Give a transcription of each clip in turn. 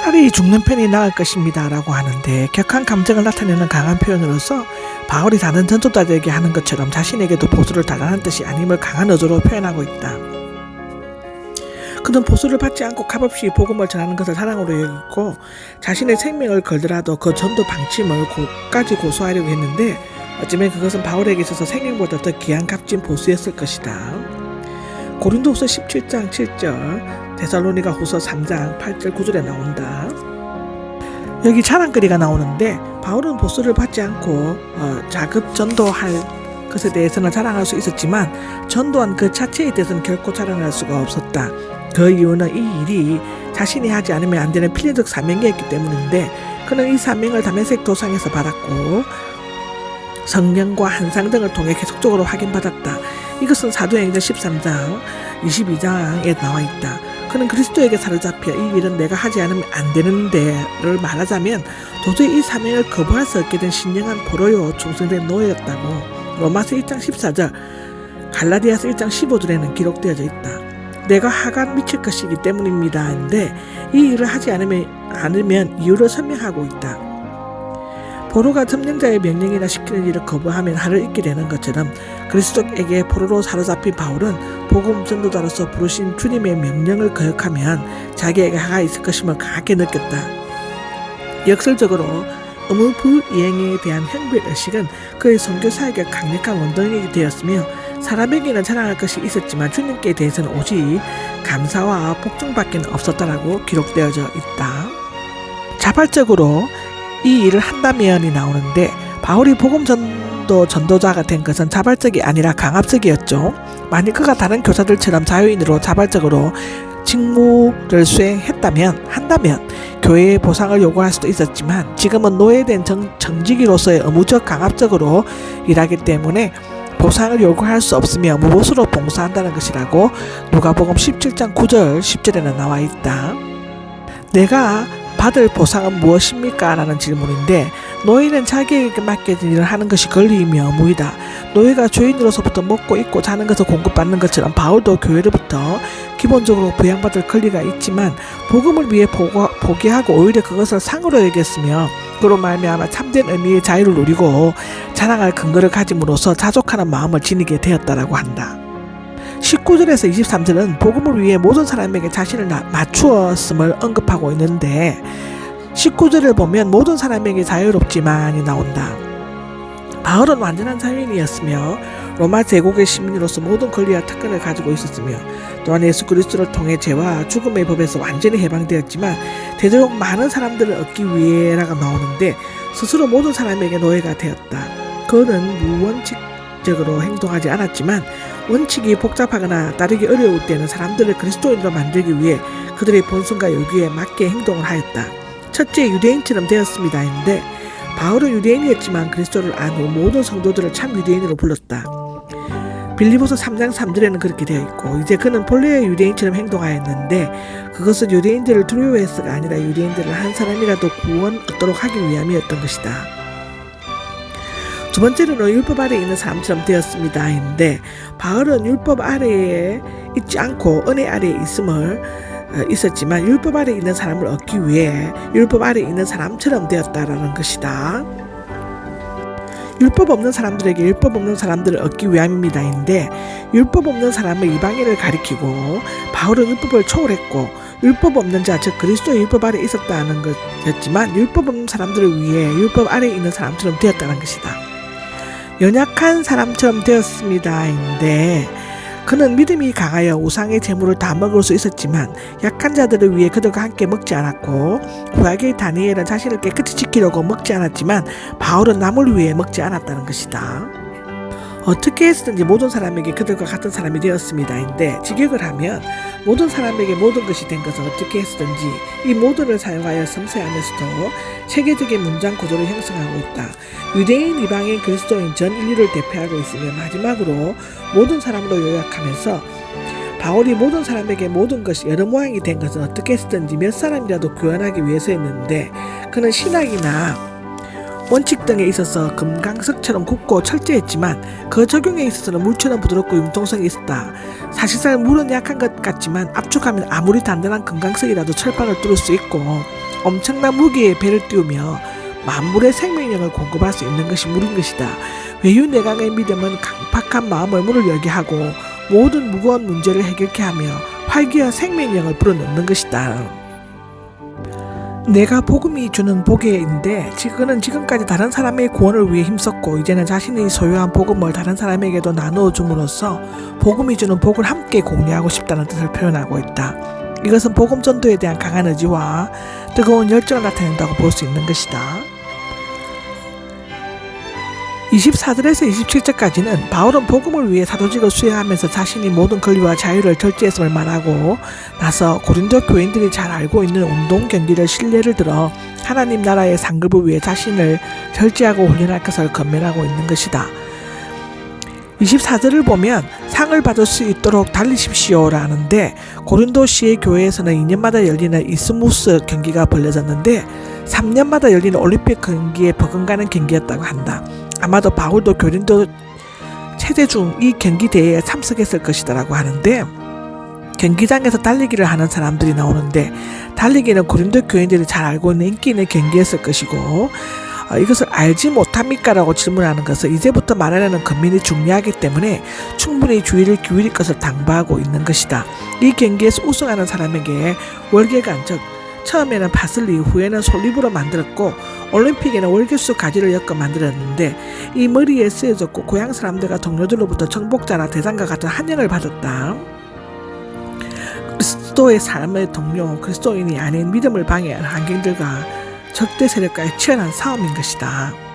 차라리 죽는 편이 나을 것입니다. 라고 하는데 격한 감정을 나타내는 강한 표현으로서 바울이 다른 전도자들에게 하는 것처럼 자신에게도 보수를 달라는 뜻이 아님을 강한 어조로 표현하고 있다. 그는 보수를 받지 않고 값없이 복음을 전하는 것을 사랑으로 여겼고 자신의 생명을 걸더라도 그 전도 방침을 고까지 고수하려고 했는데 어쩌면 그것은 바울에게 있어서 생명보다 더 귀한 값진 보수였을 것이다. 고린도후서 17장 7절, 데살로니가 후서 3장 8절 9절에 나온다. 여기 자랑거리가 나오는데 바울은 보수를 받지 않고 어, 자급 전도할 것에 대해서는 자랑할 수 있었지만 전도한 그 자체에 대해서는 결코 자랑할 수가 없었다. 그 이유는 이 일이 자신이 하지 않으면 안 되는 필연적 사명이었기 때문인데 그는 이 사명을 담에색 도상에서 받았고 성령과 한상 등을 통해 계속적으로 확인받았다. 이것은 사도행전 13장 22장에 나와 있다. 그는 그리스도에게 사로잡혀 이 일은 내가 하지 않으면 안 되는데를 말하자면 도저히 이 사명을 거부할 수 없게 된 신령한 포로요 충성된 노예였다고 로마서 1장 14절 갈라디아서 1장 15절에는 기록되어져 있다. 내가 하간 미칠 것이기 때문입니다. 한데 이 일을 하지 않으면 이유를 설명하고 있다. 포로가 점령자의 명령이나 시키는 일을 거부하면 하를 잊게 되는 것처럼 그리스도에게 포로로 사로잡힌 바울은 복음 전도자로서 부르신 주님의 명령을 거역하면 자기에게 하가 있을 것임을 강하게 느꼈다. 역설적으로 의무 불이행에 대한 형별 의식은 그의 선교 사역의 강력한 원동력이 되었으며 사람에게는 자랑할 것이 있었지만 주님께 대해서는 오직 감사와 복종밖에 없었다라고 기록되어져 있다. 자발적으로 이 일을 한다면이 나오는데 바울이 복음 전도 전도자가 된 것은 자발적이 아니라 강압적이었죠. 만일 그가 다른 교사들처럼 자유인으로 자발적으로 직무를 수행했다면 한다면 교회의 보상을 요구할 수도 있었지만 지금은 노예된 정, 정직이로서의 의무적 강압적으로 일하기 때문에 보상을 요구할 수 없으며 무보수로 봉사한다는 것이라고 누가복음 17장 9절 10절에는 나와 있다. 내가 받을 보상은 무엇입니까? 라는 질문인데 노예는 자기에게 맡겨진 일을 하는 것이 권리이며 의무이다. 노예가 죄인으로서부터 먹고 입고 자는 것을 공급받는 것처럼 바울도 교회로부터 기본적으로 부양받을 권리가 있지만 복음을 위해 포고, 포기하고 오히려 그것을 상으로 여겼으며 그로 말미암아 참된 의미의 자유를 누리고 자랑할 근거를 가짐으로써 자족하는 마음을 지니게 되었다라고 한다. 19절에서 23절은 복음을 위해 모든 사람에게 자신을 나- 맞추었음을 언급하고 있는데 19절을 보면 모든 사람에게 자유롭지만이 나온다. 바울은 완전한 자유인이었으며 로마 제국의 시민으로서 모든 권리와 특권을 가지고 있었으며 또한 예수 그리스도를 통해 죄와 죽음의 법에서 완전히 해방되었지만 되도록 많은 사람들을 얻기 위해라가 나오는데 스스로 모든 사람에게 노예가 되었다. 그는 무원칙 적으로 행동하지 않았지만 원칙이 복잡하거나 따르기 어려울 때는 사람들을 그리스도인으로 만들기 위해 그들의 본성과 요구에 맞게 행동을 하였다. 첫째 유대인처럼 되었습니다. 했는데 바울은 유대인이었지만 그리스도를 안 후 모든 성도들을 참 유대인으로 불렀다. 빌리보서 3장 3절에는 그렇게 되어 있고 이제 그는 본래의 유대인처럼 행동하였는데 그것은 유대인들을 두려워해서가 아니라 유대인들을 한 사람이라도 구원 얻도록 하기 위함이었던 것이다. 두 번째로는 율법 아래에 있는 사람처럼 되었습니다. 했는데 바울은 율법 아래에 있지 않고 은혜 아래에 있음을 어, 있었지만 율법 아래에 있는 사람을 얻기 위해 율법 아래에 있는 사람처럼 되었다라는 것이다. 율법 없는 사람들에게 율법 없는 사람들을 얻기 위함입니다인데 율법 없는 사람은 이방인을 가리키고 바울은 율법을 초월했고 율법 없는 자 즉 그리스도의 율법 아래 에 있었다는 것이었지만 율법 없는 사람들을 위해 율법 아래에 있는 사람처럼 되었다는 것이다. 연약한 사람처럼 되었습니다인데 그는 믿음이 강하여 우상의 재물을 다 먹을 수 있었지만 약한 자들을 위해 그들과 함께 먹지 않았고 구약의 다니엘은 자신을 깨끗이 지키려고 먹지 않았지만 바울은 남을 위해 먹지 않았다는 것이다. 어떻게 했든지 모든 사람에게 그들과 같은 사람이 되었습니다인데 직역을 하면 모든 사람에게 모든 것이 된 것은 어떻게 했든지 이 모든을 사용하여 섬세하면서도 체계적인 문장 구조를 형성하고 있다. 유대인, 이방인, 그리스도인 전 인류를 대표하고 있으며 마지막으로 모든 사람으로 요약하면서 바울이 모든 사람에게 모든 것이 여러 모양이 된 것은 어떻게 했든지 몇 사람이라도 구원하기 위해서였는데 그는 신학이나 원칙 등에 있어서 금강석처럼 굳고 철저했지만 그 적용에 있어서는 물처럼 부드럽고 융통성이 있었다. 사실상 물은 약한 것 같지만 압축하면 아무리 단단한 금강석이라도 철판을 뚫을 수 있고 엄청난 무게의 배를 띄우며 만물의 생명력을 공급할 수 있는 것이 물인 것이다. 외유 내강의 믿음은 강팍한 마음을 문을 열게 하고 모든 무거운 문제를 해결케 하며 활기와 생명력을 불어넣는 것이다. 내가 복음이 주는 복에인데 지금은 지금까지 다른 사람의 구원을 위해 힘썼고 이제는 자신이 소유한 복음을 다른 사람에게도 나누어 줌으로써 복음이 주는 복을 함께 공유하고 싶다는 뜻을 표현하고 있다. 이것은 복음 전도에 대한 강한 의지와 뜨거운 열정을 나타낸다고 볼 수 있는 것이다. 24절에서 27절까지는 바울은 복음을 위해 사도직을 수행하면서 자신이 모든 권리와 자유를 절제했음을 말하고 나서 고린도 교인들이 잘 알고 있는 운동 경기를 신뢰를 들어 하나님 나라의 상급을 위해 자신을 절제하고 훈련할 것을 건면하고 있는 것이다. 24절을 보면 상을 받을 수 있도록 달리십시오라는데 고린도시의 교회에서는 2년마다 열리는 이스무스 경기가 벌려졌는데 3년마다 열리는 올림픽 경기에 버금가는 경기였다고 한다. 아마도 바울도 교린도 체제 중 이 경기 대회에 참석했을 것이다라고 하는데 경기장에서 달리기를 하는 사람들이 나오는데 달리기는 고린도 교인들이 잘 알고 있는 인기 있는 경기였을 것이고 어, 이것을 알지 못합니까라고 질문하는 것은 이제부터 말하려는 건민이 중요하기 때문에 충분히 주의를 기울일 것을 당부하고 있는 것이다. 이 경기에서 우승하는 사람에게 월계관 즉 처음에는 파슬리 후에는 솔잎으로 만들었고 올림픽에는 월계수 가지를 엮어 만들었는데 이 머리에 쓰여졌고 고향 사람들과 동료들로부터 정복자나 대장과 같은 한영을 받았다. 그리스도의 삶의 동료 그리스도인이 아닌 믿음을 방해하는 환경들과 적대 세력과의 치열한 싸움인 것이다.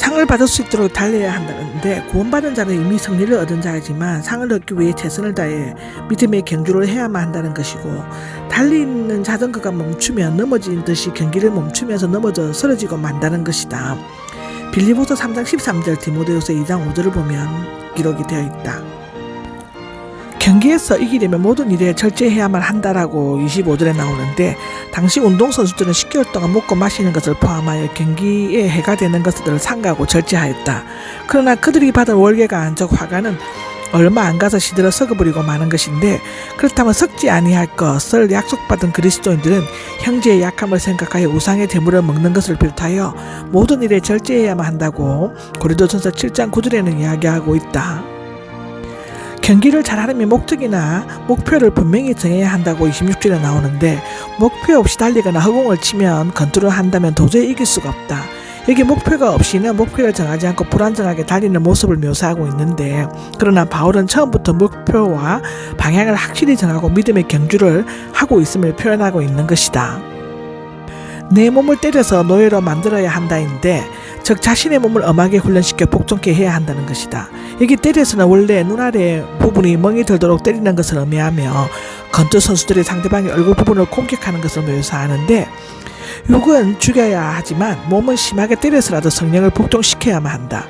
상을 받을 수 있도록 달려야 한다는데 구원받은 자는 이미 승리를 얻은 자이지만 상을 얻기 위해 최선을 다해 믿음의 경주를 해야만 한다는 것이고 달리는 자전거가 멈추면 넘어진 듯이 경기를 멈추면서 넘어져 쓰러지고 만다는 것이다. 빌리보서 3장 13절 디모데후서 2장 5절을 보면 기록이 되어 있다. 경기에서 이기려면 모든 일에 절제해야만 한다라고 25절에 나오는데 당시 운동선수들은 10개월 동안 먹고 마시는 것을 포함하여 경기에 해가 되는 것들을 삼가고 절제하였다. 그러나 그들이 받은 월계가 안적 화가는 얼마 안 가서 시들어 썩어버리고 마는 것인데 그렇다면 썩지 아니할 것을 약속받은 그리스도인들은 형제의 약함을 생각하여 우상의 재물을 먹는 것을 비롯하여 모든 일에 절제해야만 한다고 고린도전서 7장 9절에는 이야기하고 있다. 경기를 잘하려면 목적이나 목표를 분명히 정해야 한다고 26절에 나오는데 목표 없이 달리거나 허공을 치면 건투를 한다면 도저히 이길 수가 없다. 여기 목표가 없이는 목표를 정하지 않고 불안정하게 달리는 모습을 묘사하고 있는데 그러나 바울은 처음부터 목표와 방향을 확실히 정하고 믿음의 경주를 하고 있음을 표현하고 있는 것이다. 내 몸을 때려서 노예로 만들어야 한다인데 즉 자신의 몸을 엄하게 훈련시켜 복종케 해야 한다는 것이다. 여기 때려서는 원래 눈 아래 부분이 멍이 들도록 때리는 것을 의미하며 건투 선수들이 상대방의 얼굴 부분을 공격하는 것을 묘사하는데 육은 죽여야 하지만 몸은 심하게 때려서라도 성령을 복종시켜야만 한다.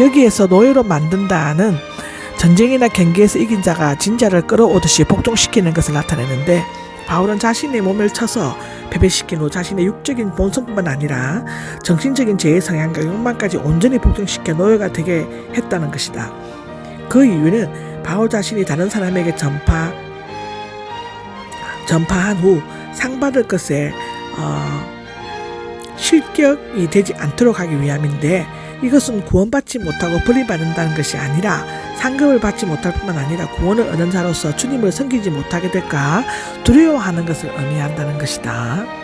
여기에서 노예로 만든다는 전쟁이나 경기에서 이긴 자가 진자를 끌어오듯이 복종시키는 것을 나타내는데 바울은 자신의 몸을 쳐서 패배시킨 후 자신의 육적인 본성뿐만 아니라 정신적인 죄의 성향과 욕망까지 온전히 복종시켜 노예가 되게 했다는 것이다. 그 이유는 바울 자신이 다른 사람에게 전파 전파한 후 상 받을 것에 어, 실격이 되지 않도록 하기 위함인데 이것은 구원받지 못하고 버림받는다는 것이 아니라 상급을 받지 못할 뿐만 아니라 구원을 얻은 자로서 주님을 섬기지 못하게 될까 두려워하는 것을 의미한다는 것이다.